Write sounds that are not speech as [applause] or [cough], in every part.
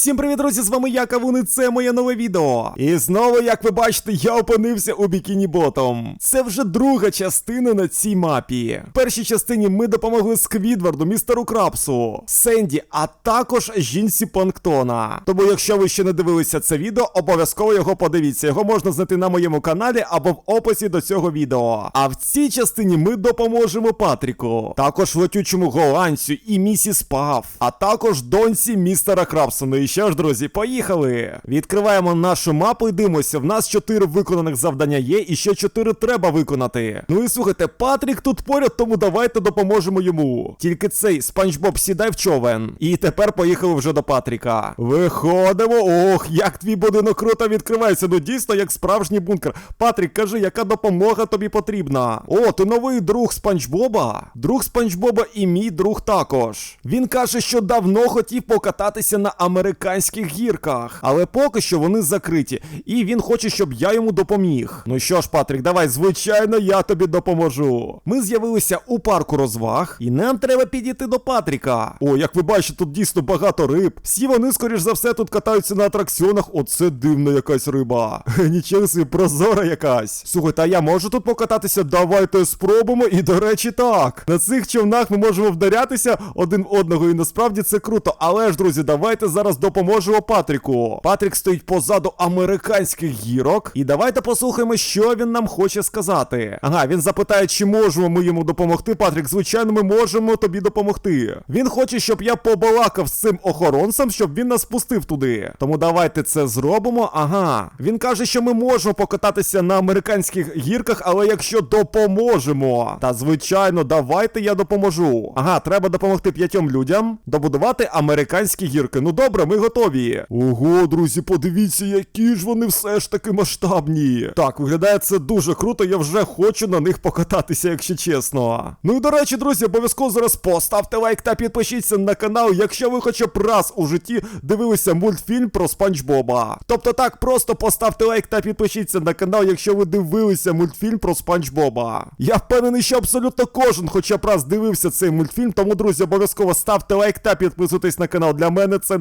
Всім привіт, друзі! З вами я, Кавун, і це моє нове відео. І знову, як ви бачите, я опинився у бікіні ботом. Це вже друга частина на цій мапі. В першій частині ми допомогли Сквідварду, містеру Крапсу, Сенді, а також жінці Панктона. Тому, якщо ви ще не дивилися це відео, обов'язково його подивіться. Його можна знайти на моєму каналі або в описі до цього відео. А в цій частині ми допоможемо Патріку, також летючому голландцю і місіс Пав, а також доньці містера Крапсу. Що ж, друзі, поїхали! Відкриваємо нашу мапу і дивимося. В нас 4 виконаних завдання є, і ще 4 треба виконати. Ну і слухайте, Патрік тут поряд, тому давайте допоможемо йому. Тільки цей Спанч Боб сідай в човен. І тепер поїхали вже до Патріка. Виходимо. Ох, як твій будинок круто відкривається. Ну дійсно, як справжній бункер. Патрік, кажи, яка допомога тобі потрібна? О, ти новий друг Спанч Боба? Друг Спанч Боба і мій друг також. Він каже, що давно хотів покататися на американських гірках, але поки що вони закриті, і він хоче, щоб я йому допоміг. Ну що ж, Патрік, давай, звичайно, я тобі допоможу. Ми з'явилися у парку розваг, і нам треба підійти до Патріка. О, як ви бачите, тут дійсно багато риб. Всі вони, скоріш за все, тут катаються на атракціонах. Оце дивна якась риба. Нічого собі, прозора якась. Слухайте, а я можу тут покататися? Давайте спробуємо. І до речі, так. На цих човнах ми можемо вдарятися один в одного, і насправді це круто. Але ж, друзі, давайте зараз допоможемо Патріку. Патрік стоїть позаду американських гірок. І давайте послухаємо, що він нам хоче сказати. Ага, він запитає, чи можемо ми йому допомогти. Патрік, звичайно, ми можемо тобі допомогти. Він хоче, щоб я побалакав з цим охоронцем, щоб він нас пустив туди. Тому давайте це зробимо. Ага. Він каже, що ми можемо покататися на американських гірках, але якщо допоможемо. Та звичайно, давайте я допоможу. Ага, треба допомогти п'ятьом людям добудувати американські гірки. Ну добре, ми готові. Ого, друзі, подивіться, які ж вони все ж таки масштабні. Так, виглядає це дуже круто. Я вже хочу на них покататися, якщо чесно. Ну і до речі, друзі, обов'язково зараз поставте лайк та підпишіться на канал, якщо ви хоча б раз у житті дивилися мультфільм про Спанч Боба. Тобто так, просто поставте лайк та підпишіться на канал, якщо ви дивилися мультфільм про Спанч Боба. Я впевнений, що абсолютно кожен хоча б раз дивився цей мультфільм, тому, друзі, обов'язково ставте лайк та підписуйтесь на канал. Для мене це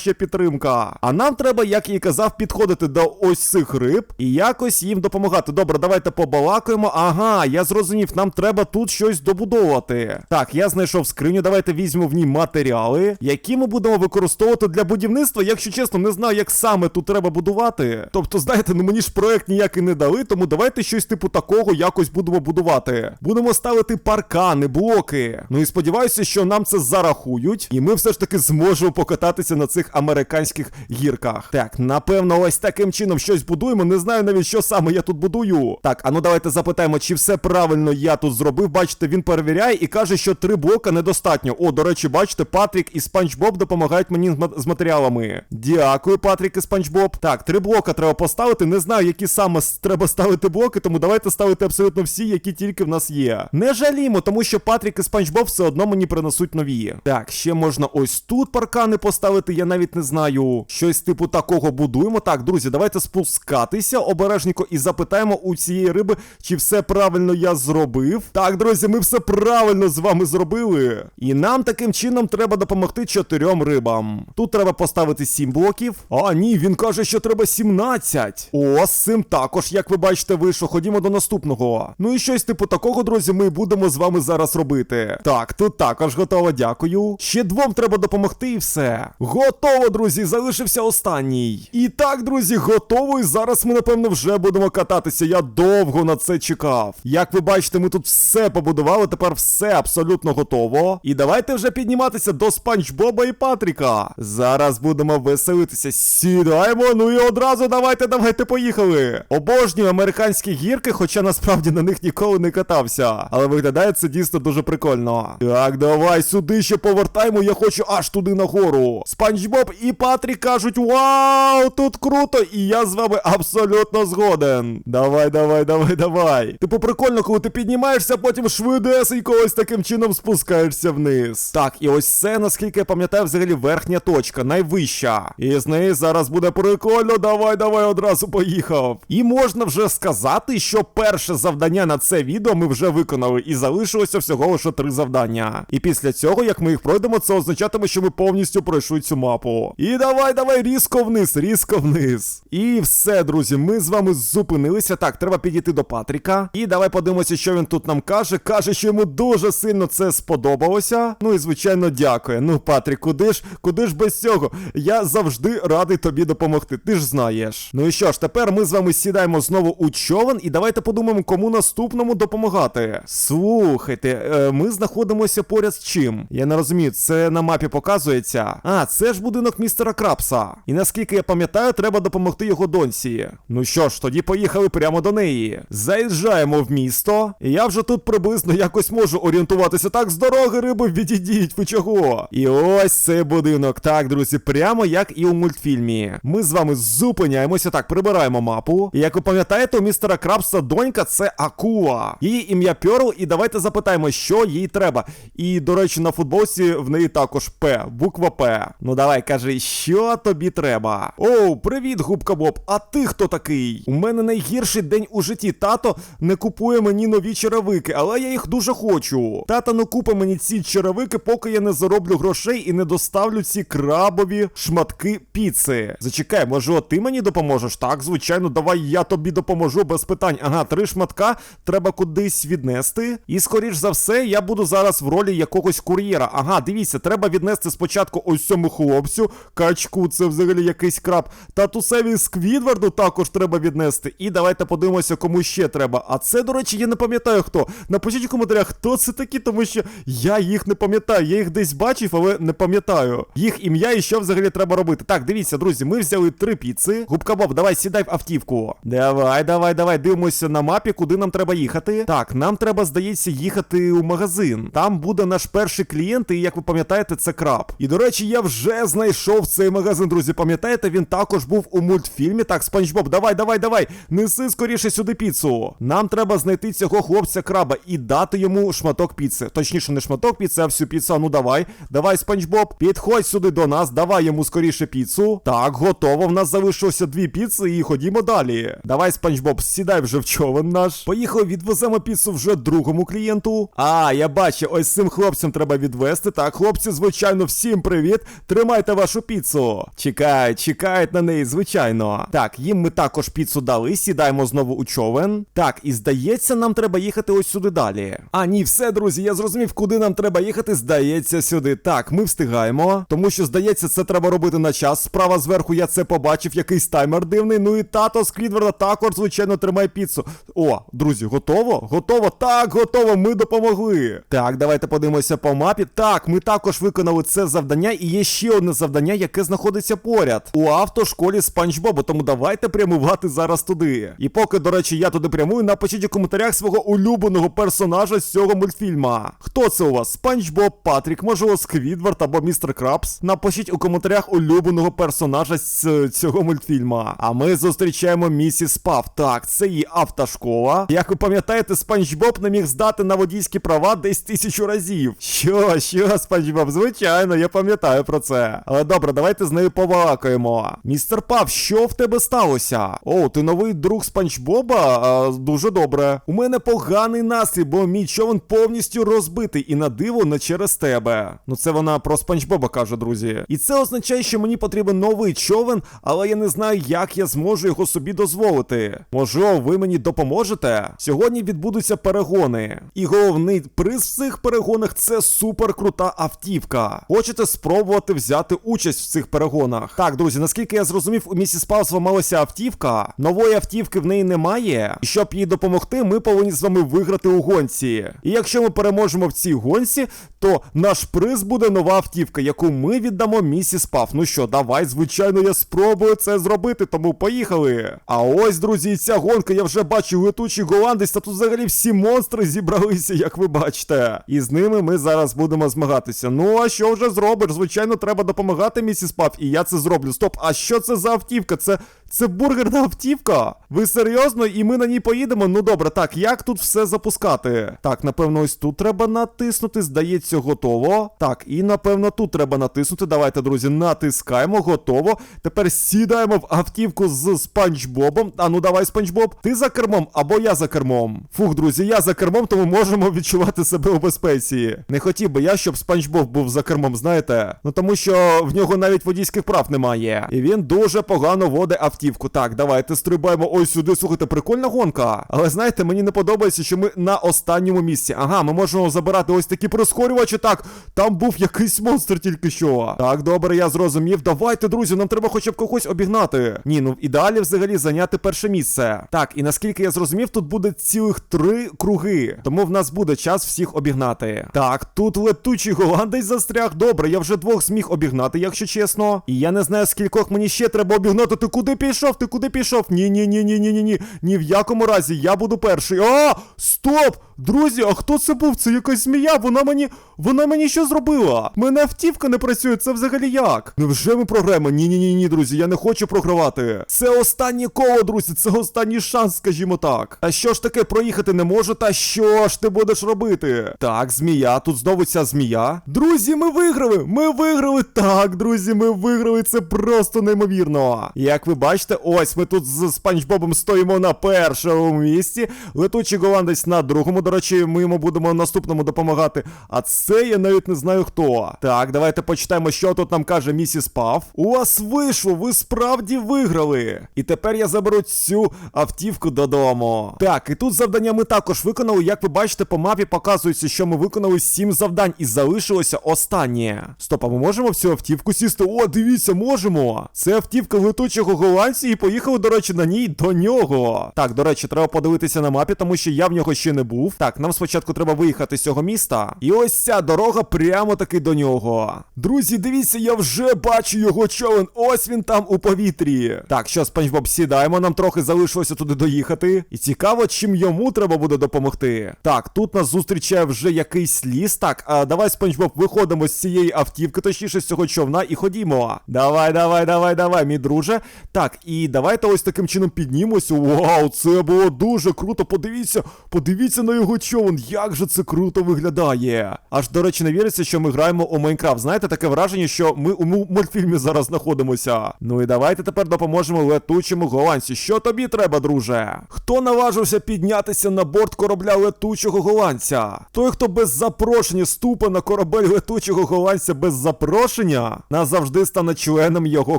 найкраща підтримка. А нам треба, як і казав, підходити до ось цих риб і якось їм допомагати. Добре, давайте побалакаємо. Ага, я зрозумів, нам треба тут щось добудовувати. Так, я знайшов скриню. Давайте візьмемо в ній матеріали, які ми будемо використовувати для будівництва. Якщо чесно, не знаю, як саме тут треба будувати. Тобто, знаєте, ну мені ж проект ніякий не дали, тому давайте щось типу такого якось будемо будувати. Будемо ставити паркани, блоки. Ну і сподіваюся, що нам це зарахують, і ми все ж таки зможемо покататися на цих американських гірках. Так, напевно, ось таким чином щось будуємо. Не знаю навіть, що саме я тут будую. Так, а ну давайте запитаємо, чи все правильно я тут зробив. Бачите, він перевіряє і каже, що три блока недостатньо. О, до речі, бачите, Патрік і Спанч Боб допомагають мені з матеріалами. Дякую, Патрік і Спанч Боб. Так, три блока треба поставити. Не знаю, які саме треба ставити блоки, тому давайте ставити абсолютно всі, які тільки в нас є. Не жалімо, тому що Патрік і Спанч Боб все одно мені принесуть нові. Так, ще можна ось тут паркани поставити, я навіть не знаю. Щось типу такого будуємо. Так, друзі, давайте спускатися обережненько і запитаємо у цієї риби, чи все правильно я зробив. Так, друзі, ми все правильно з вами зробили. І нам таким чином треба допомогти чотирьом рибам. Тут треба поставити сім блоків. А, ні, він каже, що треба 17. О, з цим також, як ви бачите, вийшло. Ходімо до наступного. Ну і щось типу такого, друзі, ми будемо з вами зараз робити. Так, тут також готово, дякую. Ще двом треба допомогти і все. Готово, друзі, залишився останній. І так, друзі, готово. І зараз ми, напевно, вже будемо кататися. Я довго на це чекав. Як ви бачите, ми тут все побудували, тепер все абсолютно готово. І давайте вже підніматися до Спанч Боба і Патріка. Зараз будемо веселитися. Сідаємо, ну і одразу давайте, давайте поїхали. Обожнюю американські гірки, хоча насправді на них ніколи не катався. Але виглядає це дійсно дуже прикольно. Так, давай сюди ще повертаємо. Я хочу аж туди нагору. Спанч Боб і Патрік кажуть: Вау, тут круто! І я з вами абсолютно згоден. Давай, давай, давай, давай. Типу прикольно, коли ти піднімаєшся, потім швидесенько ось таким чином спускаєшся вниз. Так, і ось це, наскільки я пам'ятаю, взагалі верхня точка, найвища. І з неї зараз буде прикольно. Давай, давай, одразу поїхав. І можна вже сказати, що перше завдання на це відео ми вже виконали, і залишилося всього лише три завдання. І після цього, як ми їх пройдемо, це означатиме, що ми повністю пройшли цю мапу. Мапу. І давай, давай, різко вниз, різко вниз. І все, друзі, ми з вами зупинилися. Так, треба підійти до Патріка. І давай подивимося, що він тут нам каже. Каже, що йому дуже сильно це сподобалося. Ну і звичайно, дякує. Ну, Патрік, куди ж, куди ж без цього? Я завжди радий тобі допомогти. Ти ж знаєш. Ну і що ж, тепер ми з вами сідаємо знову у човен, і давайте подумаємо, кому наступному допомагати. Слухайте, е, ми знаходимося поряд з чим? Я не розумію, це на мапі показується. А, це ж будинок містера Крапса. І наскільки я пам'ятаю, треба допомогти його доньці. Ну що ж, тоді поїхали прямо до неї. Заїжджаємо в місто. І я вже тут приблизно якось можу орієнтуватися. Так, з дороги, риби, відійдіть, ви чого? І ось цей будинок. Так, друзі, прямо як і у мультфільмі. Ми з вами зупиняємося. Так, прибираємо мапу. І як ви пам'ятаєте, у містера Крабса донька це Акула. Її ім'я Пьорл, і давайте запитаємо, що їй треба. І, до речі, на футболці в неї також П, буква П. Ну давай, кажи, що тобі треба? Оу, привіт, губка Боб. А ти хто такий? У мене найгірший день у житті. Тато не купує мені нові черевики, але я їх дуже хочу. Тата не купить мені ці черевики, поки я не зароблю грошей і не доставлю ці крабові шматки піци. Зачекай, може, ти мені допоможеш? Так, звичайно, давай я тобі допоможу без питань. Ага, три шматка треба кудись віднести. І скоріш за все, я буду зараз в ролі якогось кур'єра. Ага, дивіться, треба віднести спочатку ось цьому хлопцю. Качку, це взагалі якийсь краб. Татусеві Сквідварду також треба віднести. І давайте подивимося, кому ще треба. А це, до речі, я не пам'ятаю хто. Напишіть у коментарях, хто це такі, тому що я їх не пам'ятаю. Я їх десь бачив, але не пам'ятаю. Їх ім'я і що взагалі треба робити. Так, дивіться, друзі, ми взяли три піци. Губка Боб, давай сідай в автівку. Давай, давай, давай, дивимося на мапі, куди нам треба їхати. Так, нам треба, здається, їхати у магазин. Там буде наш перший клієнт, і як ви пам'ятаєте, це краб. І до речі, я вже знайшов цей магазин, друзі. Пам'ятаєте, він також був у мультфільмі. Так, Спанч Боб, давай, давай, давай. Неси скоріше сюди піцу. Нам треба знайти цього хлопця краба і дати йому шматок піци. Точніше, не шматок піци, а всю піцу. Ну давай, давай, Спанч Боб, підходь сюди до нас, давай йому скоріше піцу. Так, готово. В нас залишилося дві піци, і ходімо далі. Давай, Спанч Боб, сідай вже в човен наш. Поїхали, відвеземо піцу вже другому клієнту. А, я бачу, ось цим хлопцям треба відвести. Так, хлопці, звичайно, всім привіт. Тримайте вашу піцу. Чекають, чекають на неї, звичайно. Так, їм ми також піцу дали, сідаємо знову у човен. Так, і здається, нам треба їхати ось сюди далі. А, ні, все, друзі, я зрозумів, куди нам треба їхати. Здається, сюди. Так, ми встигаємо. Тому що, здається, це треба робити на час. Справа зверху я це побачив, якийсь таймер дивний. Ну і тато Сквідварда також, звичайно, тримає піцу. О, друзі, готово? Готово? Так, готово, ми допомогли. Так, давайте подивимося по мапі. Так, ми також виконали це завдання, і є ще одне завдання, яке знаходиться поряд. У автошколі Спанч Боба. Тому давайте прямувати зараз туди. І поки, до речі, я туди прямую, напишіть у коментарях свого улюбленого персонажа з цього мультфільма. Хто це у вас? Спанч Боб, Патрік, може Сквідвард або містер Крабс? Напишіть у коментарях улюбленого персонажа з цього мультфільма. А ми зустрічаємо місіс Пав. Так, це її автошкола. Як ви пам'ятаєте, Спанч Боб не міг здати на водійські права десь тисячу разів. Що, що, Спанч Боб? Звичайно, я пам'ятаю про це. Але добре, давайте з нею побалакаємо. Містер Пав, що в тебе сталося? О, ти новий друг Спанч Боба? А, дуже добре. У мене поганий настрій, бо мій човен повністю розбитий і на диво не через тебе. Ну це вона про Спанч Боба каже, друзі. І це означає, що мені потрібен новий човен, але я не знаю, як я зможу його собі дозволити. Може, ви мені допоможете? Сьогодні відбудуться перегони. І головний приз в цих перегонах це супер крута автівка. Хочете спробувати взяти участь в цих перегонах? Так, друзі, наскільки я зрозумів, у місіс Паус ламалася автівка. Нової автівки в неї немає. І щоб їй допомогти, ми повинні з вами виграти у гонці. І якщо ми переможемо в цій гонці, то наш приз буде нова автівка, яку ми віддамо місіс Паф. Ну що, давай, звичайно, я спробую це зробити, тому поїхали. А ось, друзі, ця гонка, я вже бачу летучий голландець, та тут взагалі всі монстри зібралися, як ви бачите. І з ними ми зараз будемо змагатися. Ну, а що вже зробиш? Звичайно, треба допомагати місіс Паф, і я це зроблю. Стоп, а що це за автівка? Це Це бургерна автівка. Ви серйозно? І ми на ній поїдемо? Ну добре, так, як тут все запускати? Так, напевно, ось тут треба натиснути. Здається, готово. Так, і напевно тут треба натиснути. Давайте, друзі, натискаємо, готово. Тепер сідаємо в автівку з Спанч Бобом. А ну давай, Спанч Боб, ти за кермом або я за кермом. Фух, друзі, я за кермом, тому можемо відчувати себе у безпеці. Не хотів би я, щоб Спанч Боб був за кермом, знаєте? Ну тому що в нього навіть водійських прав немає. І він дуже погано водить автівку. Так, давайте стрибаємо ось сюди. Слухайте, прикольна гонка. Але знаєте, мені не подобається, що ми на останньому місці. Ага, ми можемо забирати ось такі прискорювачі. Так, там був якийсь монстр тільки що. Так, добре, я зрозумів. Давайте, друзі, нам треба хоча б когось обігнати. Ні, ну в ідеалі взагалі зайняти перше місце. Так, і наскільки я зрозумів, тут буде цілих три круги. Тому в нас буде час всіх обігнати. Так, тут летучий голландець застряг. Добре, я вже двох зміг обігнати, якщо чесно. І я не знаю, скількох мені ще треба обігнати. Ти куди пішов? Ти куди пішов? Ні, ні, ні, ні, ні, ні, ні. Ні в якому разі, я буду перший. А! Стоп! Друзі, а хто це був? Це якась змія. Вона мені. Вона мені що зробила? Мене автівка не працює, це взагалі як? Невже ми програємо? Ні, ні, ні, ні, друзі, я не хочу програвати. Це останнє коло, друзі, це останній шанс, скажімо так. А що ж таке, проїхати не можу, та що ж ти будеш робити? Так, змія, тут знову ця змія. Друзі, ми виграли! Ми виграли! Так, друзі, ми виграли. Це просто неймовірно. Як ви бачите, ось ми тут з Спанч Бобом стоїмо на першому місці. Летучий голландець на другому. До речі, ми йому будемо наступному допомагати. А це я навіть не знаю хто. Так, давайте почитаємо, що тут нам каже місіс Пав. У вас вийшло, ви справді виграли. І тепер я заберу цю автівку додому. Так, і тут завдання ми також виконали. Як ви бачите, по мапі показується, що ми виконали 7 завдань і залишилося останнє. Стоп, а ми можемо в цю автівку сісти? О, дивіться, можемо. Це автівка летучого голландця, і поїхали, до речі, на ній до нього. Так, до речі, треба подивитися на мапі, тому що я в нього ще не був. Так, нам спочатку треба виїхати з цього міста. І ось ця дорога прямо таки до нього. Друзі, дивіться, я вже бачу його човен. Ось він там у повітрі. Так, що, Спанч Боб, сідаємо, нам трохи залишилося туди доїхати. І цікаво, чим йому треба буде допомогти. Так, тут нас зустрічає вже якийсь ліс. Так, а давай, Спанч Боб, виходимо з цієї автівки, точніше з цього човна, і ходімо. Давай, давай, давай, давай, мій друже. Так, і давайте ось таким чином піднімемося. Вау, це було дуже круто. Подивіться, подивіться на його човен. Як же це круто виглядає. Аж, до речі, не віриться, що ми граємо у Майнкрафт. Знаєте, таке враження, що ми у мультфільмі зараз знаходимося. Ну і давайте тепер допоможемо летучому голландцю. Що тобі треба, друже? Хто наважився піднятися на борт корабля летучого голландця? Той, хто без запрошення ступе на корабель летучого голландця без запрошення, назавжди стане членом його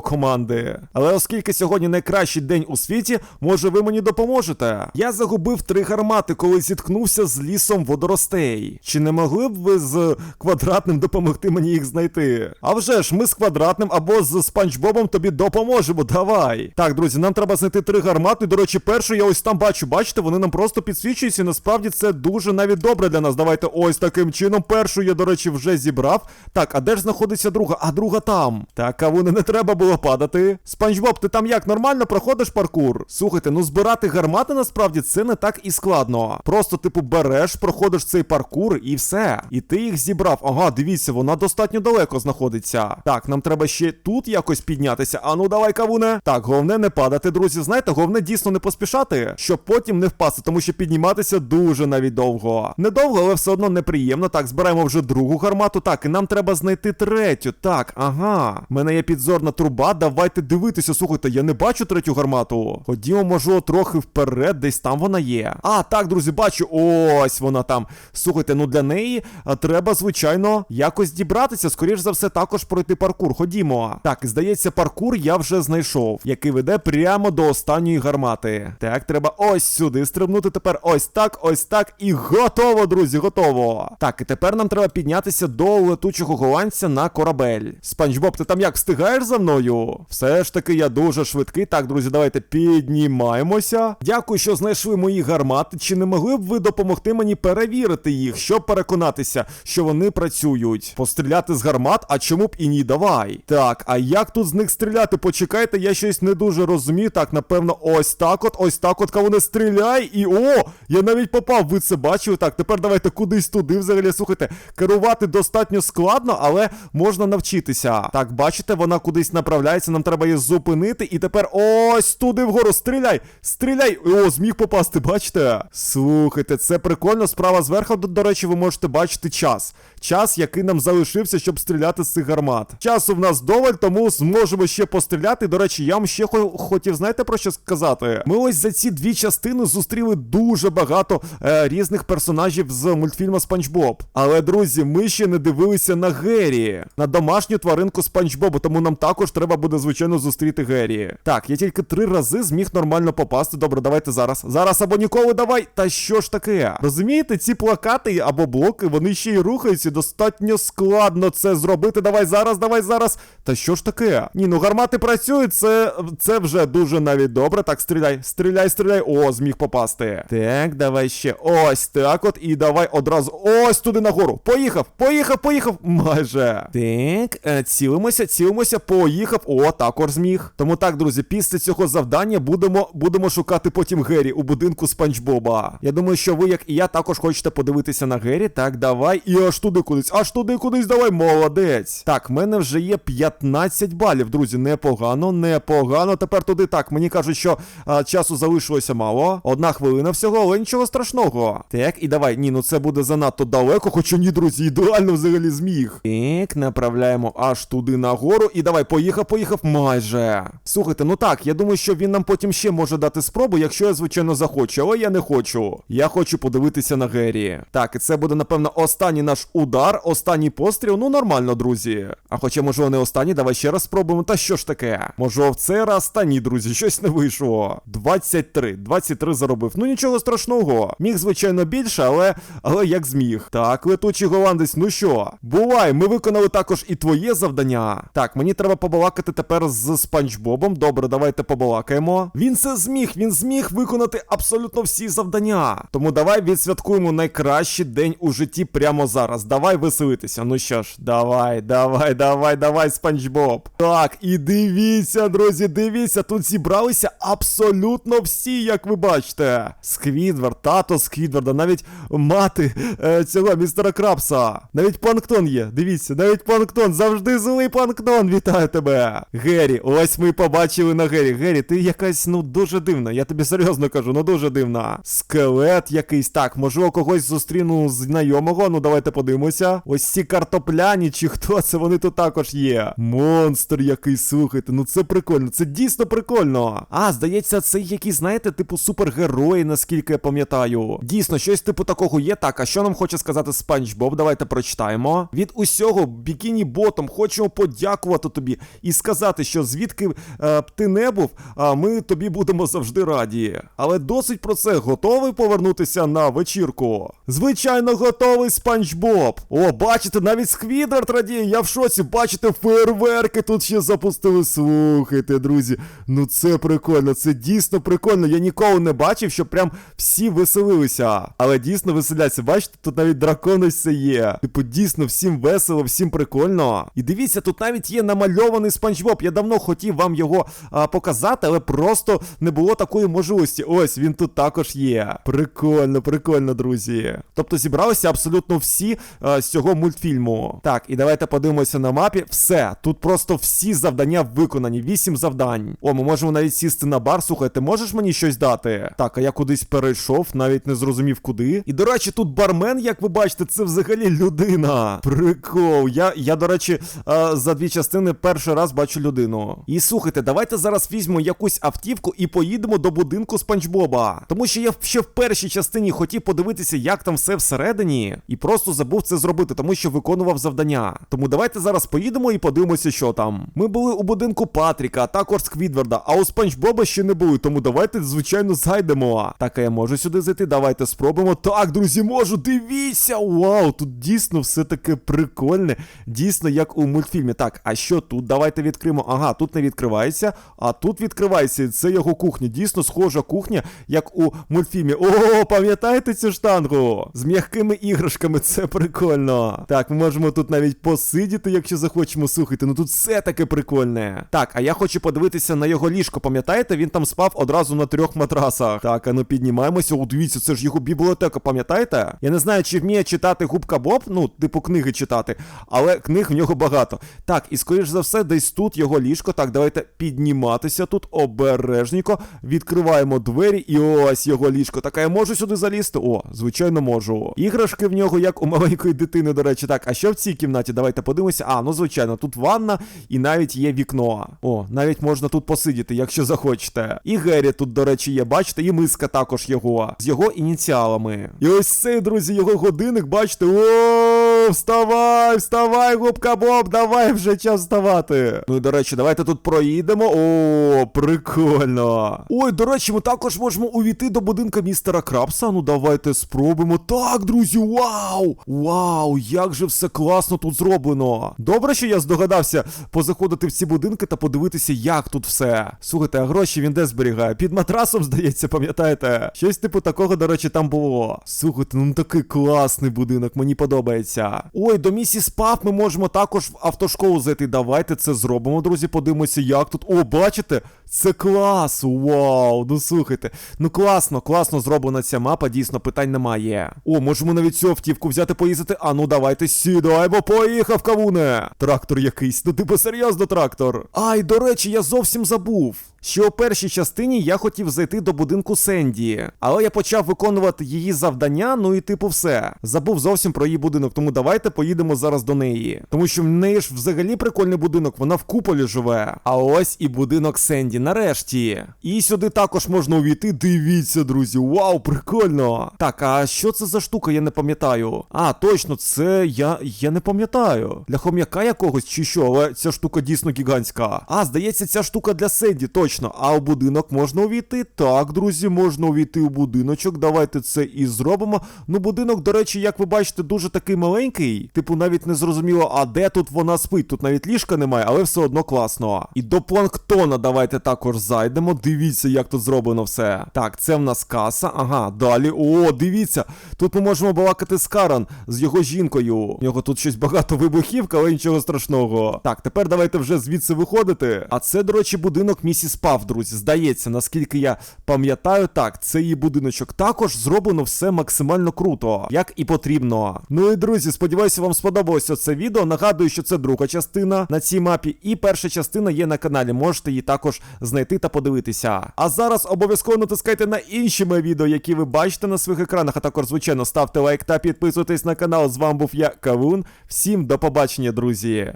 команди. Але оскільки сьогодні найкращий день у світі, може ви мені допоможете? Я загубив три гармати, коли зіткнувся з лісом водоростей. Чи не могли б ви з квадратним допомогти мені їх знайти? А вже ж, ми з квадратним або з Спанч Бобом тобі допоможемо. Давай. Так, друзі, нам треба знайти три гармати. До речі, першу я ось там бачу. Бачите, вони нам просто підсвічуються. І насправді це дуже навіть добре для нас. Давайте ось таким чином. Першу я, до речі, вже зібрав. Так, а де ж знаходиться друга? А друга там. Так, а вони не треба було падати. Спанч Боб, ти там як нормально проходиш паркур? Слухайте, ну збирати гармати насправді це не так і складно. Просто, типу, береш, проходиш цей паркур і все. І ти їх зібрав. Ага, дивіться, вона достатньо далеко знаходиться. Так, нам треба ще тут якось піднятися. А ну давай, кавуне. Так, головне не падати, друзі. Знаєте, головне дійсно не поспішати, щоб потім не впасти, тому що підніматися дуже навіть довго. Недовго, але все одно неприємно. Так, збираємо вже другу гармату. Так, і нам треба знайти третю. Так, ага. У мене є підзорна труба. Давайте дивитися. Слухайте, я не бачу третю гармату. Ходімо, можливо, трохи вперед, десь там вона є. А, так, друзі, бачу. Ось вона там. Слухайте, ну для неї а, треба, звичайно, якось дібратися. Скоріш за все, також пройти паркур. Ходімо. Так, здається, паркур я вже знайшов, який веде прямо до останньої гармати. Так, треба ось сюди стрибнути. Тепер ось так, ось так. І готово, друзі, готово. Так, і тепер нам треба піднятися до летучого голландця на корабель. Спанч Боб, ти там як встигаєш за мною? Все ж таки, я дуже швидкий. Так, друзі, давайте піднімаємося. Дякую, що знайшли мої гармати. Чи не могли б ви допомогти мені перевірити їх, щоб переконатися, що вони працюють. Постріляти з гармат, а чому б і ні, давай. Так, а як тут з них стріляти? Почекайте, я щось не дуже розумію. Так, напевно, ось так от, ось так от, кого не стріляй, і о, я навіть попав, ви це бачили. Так, тепер давайте кудись туди. Взагалі, слухайте, керувати достатньо складно, але можна навчитися. Так, бачите, вона кудись направляється, нам треба її зупинити. І тепер ось туди вгору. Стріляй! Стріляй! О, зміг попасти, бачите? Слухайте, це прикольно. Справа зверху, до, до речі, ви можете бачити час. Час, Час, який нам залишився, щоб стріляти з цих гармат. Часу в нас доволь, тому зможемо ще постріляти. До речі, я вам ще хотів, знаєте про що сказати? Ми ось за ці дві частини зустріли дуже багато е, різних персонажів з мультфільму Спанч Боб. Але, друзі, ми ще не дивилися на Геррі, на домашню тваринку Спанч Бобу, тому нам також треба буде, звичайно, зустріти Геррі. Так, я тільки три рази зміг нормально попасти. Добре, давайте зараз. Зараз або ніколи давай. Та що ж таке? Розумієте, ці плакати або блоки, вони ще й рухаються. Достатньо складно це зробити. Давай зараз, давай зараз. Та що ж таке? Ні, ну гармати працюють, це, це вже дуже навіть добре. Так, стріляй, стріляй, стріляй. О, зміг попасти. Так, давай ще ось так от. І давай одразу ось туди нагору. Поїхав, поїхав, поїхав. Майже. Так, е, цілимося, цілимося, поїхав. О, також зміг. Тому так, друзі, після цього завдання будемо, будемо шукати потім Геррі у будинку Спанч Боба. Я думаю, що ви, як і я, також хочете подивитися на Геррі. Так, давай. І аж туди кудись, аж туди кудись, давай, молодець. Так, в мене вже є 15 балів, друзі. Непогано, непогано. Тепер туди так. Мені кажуть, що а, часу залишилося мало. Одна хвилина всього, але нічого страшного. Так, і давай. Ні, ну це буде занадто далеко, хоча ні, друзі, ідеально взагалі зміг. Так, направляємо аж туди нагору. І давай, поїхав, поїхав майже. Слухайте, ну так, я думаю, що він нам потім ще може дати спробу, якщо я, звичайно, захочу, але я не хочу. Я хочу подивитися на Геррі. Так, і це буде, напевно, останній наш удар, останній постріл. Ну, нормально, друзі. А хоча, можливо, не останній, давай ще раз спробуємо. Та що ж таке? Можливо, в цей раз та ні, друзі, [laughs] щось не вийшло. 23. 23 заробив. Ну нічого страшного. Міг, звичайно, більше, але але як зміг. Так, летучий голландець, ну що? Бувай, ми виконали також і твоє завдання. Так, мені треба побалакати тепер з Спанч Бобом. Добре, давайте побалакаємо. Він це зміг, він зміг виконати абсолютно всі завдання. Тому давай відсвяткуємо найкращий день у житті прямо зараз. Давай веселитися. Ну що ж, давай, давай, давай, давай, Спанч Боб. Так, і дивіться, друзі, дивіться, тут зібралися абсолютно всі, як ви бачите. Сквідвард, тато Сквідварда, навіть мати е, цього містера Крабса. Навіть Планктон є. Дивіться, навіть Планктон, завжди злий Планктон. Вітаю тебе. Геррі, ось ми побачили на Геррі. Геррі, ти якась, ну, дуже дивна. Я тобі серйозно кажу, ну дуже дивна. Скелет якийсь. Так, можливо, когось зустріну знайомого. Ну, давайте подивимося. Ось ці картопляні, чи хто це, вони тут також є. Монстр який, слухайте, ну це прикольно, це дійсно прикольно. А, здається, це якісь, знаєте, типу супергерої, наскільки я пам'ятаю. Дійсно, щось типу такого є. Так, а що нам хоче сказати Спанч Боб? Давайте прочитаємо. Від усього бікіні ботом хочемо подякувати тобі і сказати, що звідки е, ти не був, а ми тобі будемо завжди раді. Але досить про це готовий повернутися на вечірку. Звичайно, готовий Спанч Боб. О, бачите, навіть Сквідвард радіє. Я в шоці. Бачите, фейерверки тут ще запустили. Слухайте, друзі. Ну це прикольно, це дійсно прикольно. Я ніколи не бачив, що прям всі веселилися. Але дійсно веселяться. Бачите, тут навіть дракони все є. Типу, дійсно, всім весело, всім прикольно. І дивіться, тут навіть є намальований Спанч Боб. Я давно хотів вам його а, показати, але просто не було такої можливості. Ось він тут також є. Прикольно, прикольно, друзі. Тобто зібралися абсолютно всі а, з цього мультфільму. Так, і давайте подивимося на мапі. Все, тут просто всі завдання виконані. Вісім завдань. О, ми можемо навіть сісти на бар. Слухай, ти можеш мені щось дати? Так, а я кудись перейшов, навіть не зрозумів куди. І до речі, тут бармен, як ви бачите, це взагалі людина. Прикол. Я, я до речі, а, за дві частини перший раз бачу людину. І слухайте, давайте зараз візьмемо якусь автівку і поїдемо до будинку Спанч Боба. Тому що я ще в першій частині хотів подивитися, як там все всередині, і просто забув це зробити, тому що виконував завдання. Тому давайте зараз поїдемо і подивимося, що там. Ми були у будинку Патріка, також Сквідварда, а у Спанч Боба ще не були, тому давайте, звичайно, зайдемо. Так, а я можу сюди зайти, давайте спробуємо. Так, друзі, можу, дивіться! Вау, тут дійсно все таке прикольне, дійсно, як у мультфільмі. Так, а що тут? Давайте відкриємо. Ага, тут не відкривається, а тут відкривається. Це його кухня. Дійсно схожа кухня, як у мультфільмі. О, пам'ятаєте цю штангу? З м'якими іграшками. Прикольно. Так, ми можемо тут навіть посидіти, якщо захочемо слухати. Ну тут все таке прикольне. Так, а я хочу подивитися на його ліжко. Пам'ятаєте, він там спав одразу на трьох матрасах. Так, а ну піднімаємося. О, дивіться, це ж його бібліотека, пам'ятаєте? Я не знаю, чи вміє читати губка Боб, ну, типу книги читати, але книг в нього багато. Так, і скоріш за все, десь тут його ліжко. Так, давайте підніматися тут обережненько. Відкриваємо двері, і ось його ліжко. Так, а я можу сюди залізти? О, звичайно, можу. Іграшки в нього, як у маленької дитини, до речі. Так, а що в цій кімнаті? Давайте подивимося. А, ну звичайно, тут ванна і навіть є вікно. О, навіть можна тут посидіти, якщо захочете. І Гері тут, до речі, є, бачите, і миска також його з його ініціалами. І ось цей, друзі, його годинник, бачите. О, вставай, вставай, губка Боб, давай вже час вставати. Ну і до речі, давайте тут проїдемо. О, прикольно. Ой, до речі, ми також можемо увійти до будинка містера Крабса. Ну давайте спробуємо. Так, друзі, вау! Вау, як же все класно тут зроблено. Добре, що я здогадався позаходити в ці будинки та подивитися, як тут все. Слухайте, а гроші він де зберігає? Під матрасом, здається, пам'ятаєте? Щось типу такого, до речі, там було. Слухайте, ну такий класний будинок, мені подобається. Ой, до місіс Пап ми можемо також в автошколу зайти. Давайте це зробимо, друзі. Подивимося, як тут. О, бачите? Це клас! Вау! Ну слухайте. Ну класно, класно зроблена ця мапа, дійсно, питань немає. О, можемо навіть цю автівку взяти, поїздити. А ну давайте сідаємо, поїхав, кавуне! Трактор якийсь, ну типу серйозно трактор. Ай, до речі, я зовсім забув. Що у першій частині я хотів зайти до будинку Сенді, але я почав виконувати її завдання, ну і типу все. Забув зовсім про її будинок, тому давайте поїдемо зараз до неї. Тому що в неї ж взагалі прикольний будинок, вона в куполі живе. А ось і будинок Сенді, нарешті. І сюди також можна увійти. Дивіться, друзі, вау, прикольно. Так, а що це за штука, я не пам'ятаю. А, точно, це я я не пам'ятаю. Для хом'яка якогось чи що, але ця штука дійсно гігантська. А, здається, ця штука для Сенді, точно. А у будинок можна увійти? Так, друзі, можна увійти у будиночок. Давайте це і зробимо. Ну, будинок, до речі, як ви бачите, дуже такий маленький. Типу, навіть не зрозуміло, а де тут вона спить. Тут навіть ліжка немає, але все одно класно. І до планктона давайте також зайдемо. Дивіться, як тут зроблено все. Так, це в нас каса. Ага, далі. О, дивіться. Тут ми можемо балакати з Карен, з його жінкою. У нього тут щось багато вибухівка, але нічого страшного. Так, тепер давайте вже звідси виходити. А це, до речі, будинок місіс Пав, друзі. Здається, наскільки я пам'ятаю, так, це її будиночок. Також зроблено все максимально круто, як і потрібно. Ну і друзі, сподіваюся, вам сподобалося це відео. Нагадую, що це друга частина на цій мапі, і перша частина є на каналі. Можете її також знайти та подивитися. А зараз обов'язково натискайте на інші мої відео, які ви бачите на своїх екранах. А також, звичайно, ставте лайк та підписуйтесь на канал. З вами був я, Кавун. Всім до побачення, друзі.